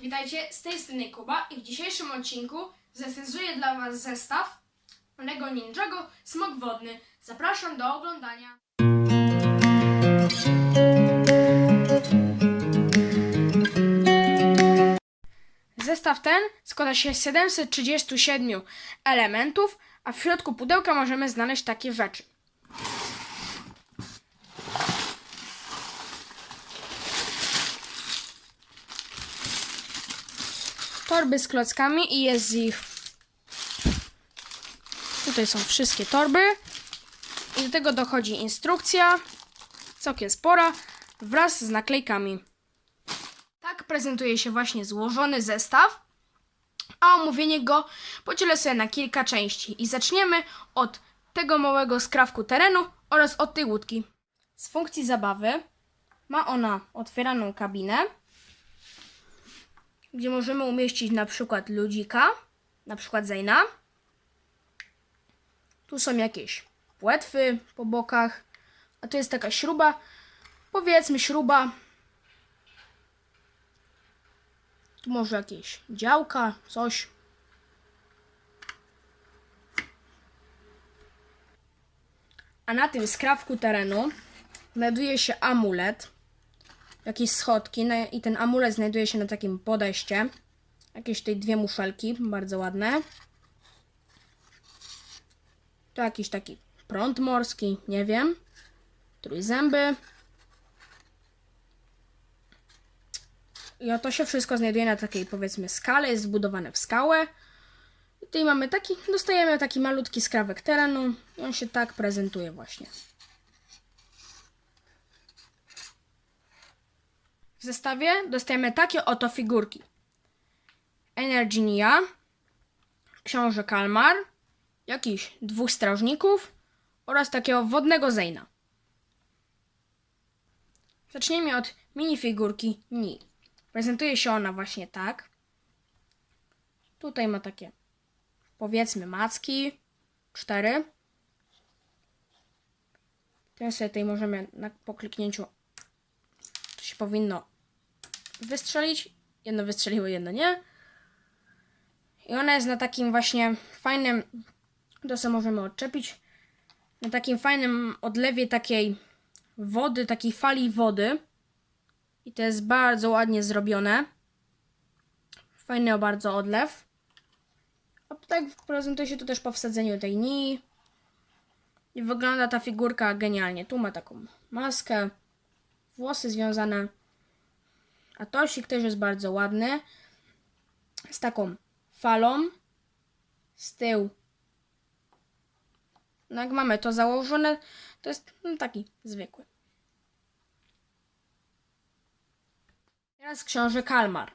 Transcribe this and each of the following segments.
witajcie, z tej strony Kuba i w dzisiejszym odcinku zrecenzuję dla Was zestaw Lego Ninjago Smok Wodny. Zapraszam do oglądania. Zestaw ten składa się z 737 elementów, a w środku pudełka możemy znaleźć takie rzeczy. Torby z klockami i jest z ich. Tutaj są wszystkie torby. I do tego dochodzi instrukcja, całkiem spora, wraz z naklejkami. Tak prezentuje się właśnie złożony zestaw, a omówienie go podzielę sobie na kilka części. I zaczniemy od tego małego skrawku terenu oraz od tej łódki. Z funkcji zabawy ma ona otwieraną kabinę, gdzie możemy umieścić na przykład ludzika, na przykład Zejna. Tu są jakieś płetwy po bokach, a tu jest taka śruba, powiedzmy śruba. Tu może jakieś działka, coś. A na tym skrawku terenu znajduje się amulet jakieś schodki no i ten amulet znajduje się na takim podejście. Jakieś tutaj dwie muszelki, bardzo ładne. To jakiś taki prąd morski, nie wiem. Trójzęby. I oto się wszystko znajduje na takiej powiedzmy skale, jest zbudowane w skałę. I tutaj mamy taki, dostajemy taki malutki skrawek terenu i on się tak prezentuje właśnie. W zestawie dostajemy takie oto figurki. Energinia, książę Kalmar, jakichś dwóch strażników oraz takiego wodnego Zejna. Zacznijmy od minifigurki Ni. Prezentuje się ona właśnie tak. Tutaj ma takie, powiedzmy, macki. Cztery. Teraz sobie tutaj możemy na, po kliknięciu to się powinno wystrzelić. Jedno wystrzeliło, jedno nie. I ona jest na takim właśnie fajnym, to sobie możemy odczepić, na takim fajnym odlewie takiej wody, takiej fali wody. I to jest bardzo ładnie zrobione. Fajny bardzo odlew. A tak prezentuje się to też po wsadzeniu tej nii. I wygląda ta figurka genialnie. Tu ma taką maskę, włosy związane. A tosik też jest bardzo ładny. Z taką falą. Z tyłu. No jak mamy to założone, to jest no, taki zwykły. Teraz książę Kalmar.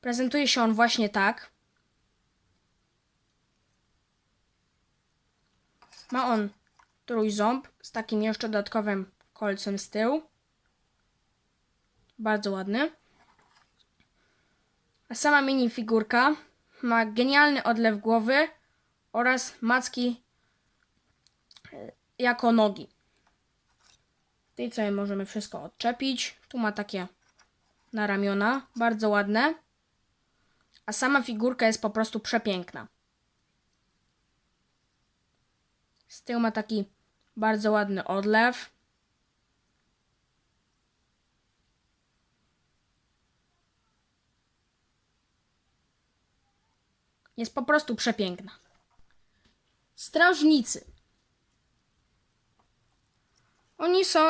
Prezentuje się on właśnie tak. Ma on trójząb z takim jeszcze dodatkowym kolcem z tyłu. Bardzo ładny. A sama minifigurka ma genialny odlew głowy oraz macki e, jako nogi. Tutaj sobie możemy wszystko odczepić. Tu ma takie na ramiona, bardzo ładne. A sama figurka jest po prostu przepiękna. Z tyłu ma taki bardzo ładny odlew. Jest po prostu przepiękna. Strażnicy. Oni są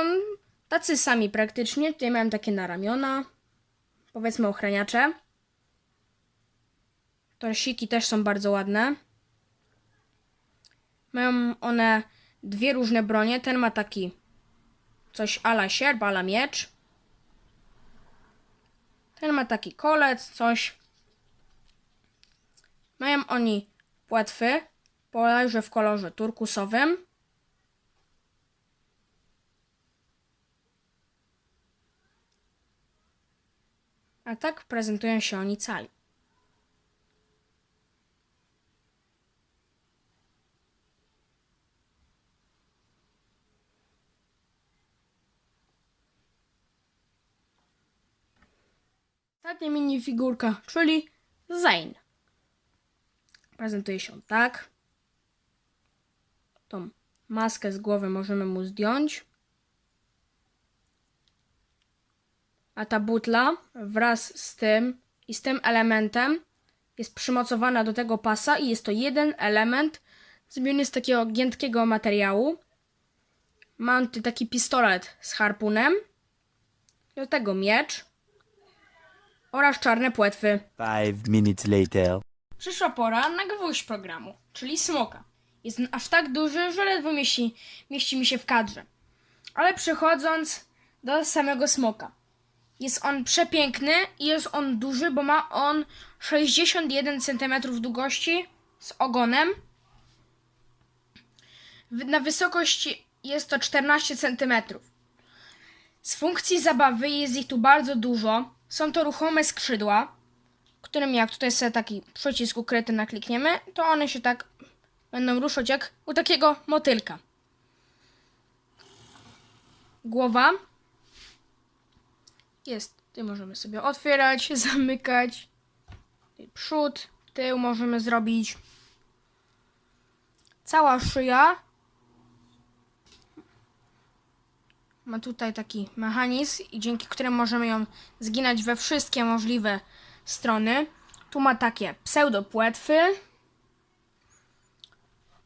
tacy sami praktycznie. Tutaj mają takie na ramiona. Powiedzmy ochraniacze. Torsiki też są bardzo ładne. Mają one dwie różne bronie. Ten ma taki coś ala sierp, ala miecz. Ten ma taki kolec, coś. Mają oni płetwy, bodajże w kolorze turkusowym. A tak prezentują się oni cali. ostatnia minifigurka, czyli Zane. Prezentuje się tak. Tą maskę z głowy możemy mu zdjąć. A ta butla wraz z tym i z tym elementem jest przymocowana do tego pasa i jest to jeden element zrobiony z takiego giętkiego materiału. Mam tu taki pistolet z harpunem. Do tego miecz oraz czarne płetwy. Five minutes later. Przyszła pora na gwóźdź programu, czyli smoka. Jest on aż tak duży, że ledwo mieści, mieści mi się w kadrze. Ale przechodząc do samego smoka. Jest on przepiękny i jest on duży, bo ma on 61 cm długości z ogonem. Na wysokość jest to 14 cm. Z funkcji zabawy jest ich tu bardzo dużo. Są to ruchome skrzydła, którym jak tutaj sobie taki przycisk ukryty naklikniemy, to one się tak będą ruszać jak u takiego motylka. Głowa jest, tutaj możemy sobie otwierać, zamykać. Przód, tył możemy zrobić. Cała szyja ma tutaj taki mechanizm, i dzięki któremu możemy ją zginać we wszystkie możliwe strony. Tu ma takie pseudopłetwy.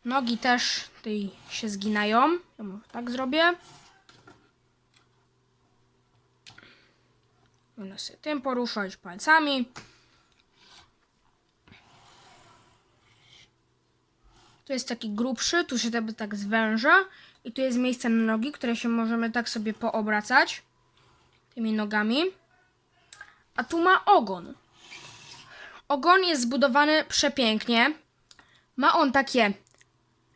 Nogi też tutaj się zginają. Ja tak zrobię. Można sobie tym poruszać palcami. Tu jest taki grubszy, tu się jakby tak zwęża. I tu jest miejsce na nogi, które się możemy tak sobie poobracać. Tymi nogami. A tu ma ogon. Ogon jest zbudowany przepięknie. Ma on takie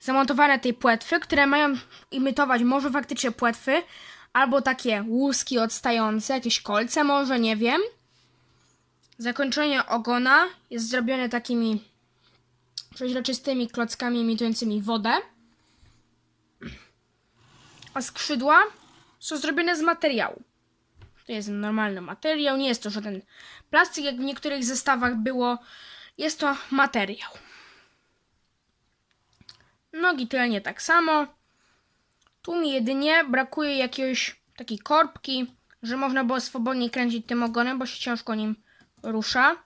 zamontowane tej płetwy, które mają imitować może faktycznie płetwy, albo takie łuski odstające, jakieś kolce może, nie wiem. Zakończenie ogona jest zrobione takimi przeźroczystymi klockami imitującymi wodę. A skrzydła są zrobione z materiału. To jest normalny materiał, nie jest to żaden plastik, jak w niektórych zestawach było. Jest to materiał. Nogi tylnie tak samo. Tu mi jedynie brakuje jakiejś takiej korbki, że można było swobodnie kręcić tym ogonem, bo się ciężko nim rusza.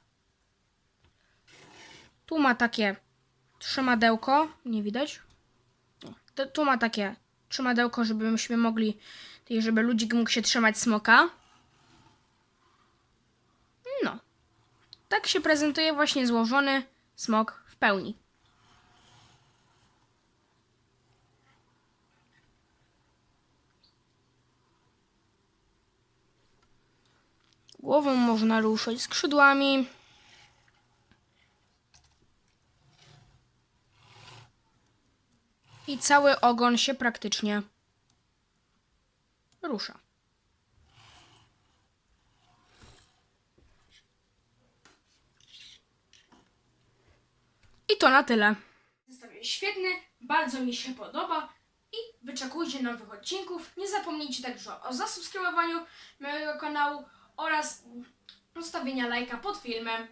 Tu ma takie trzymadełko, nie widać. Tu ma takie trzymadełko, żebyśmy mogli, żeby ludzik mógł się trzymać smoka. No. Tak się prezentuje właśnie złożony smok w pełni. Głową można ruszać skrzydłami. I cały ogon się praktycznie rusza. I to na tyle. Zestaw świetny, bardzo mi się podoba i wyczekujcie nowych odcinków. Nie zapomnijcie także o zasubskrybowaniu mojego kanału oraz postawienia lajka pod filmem.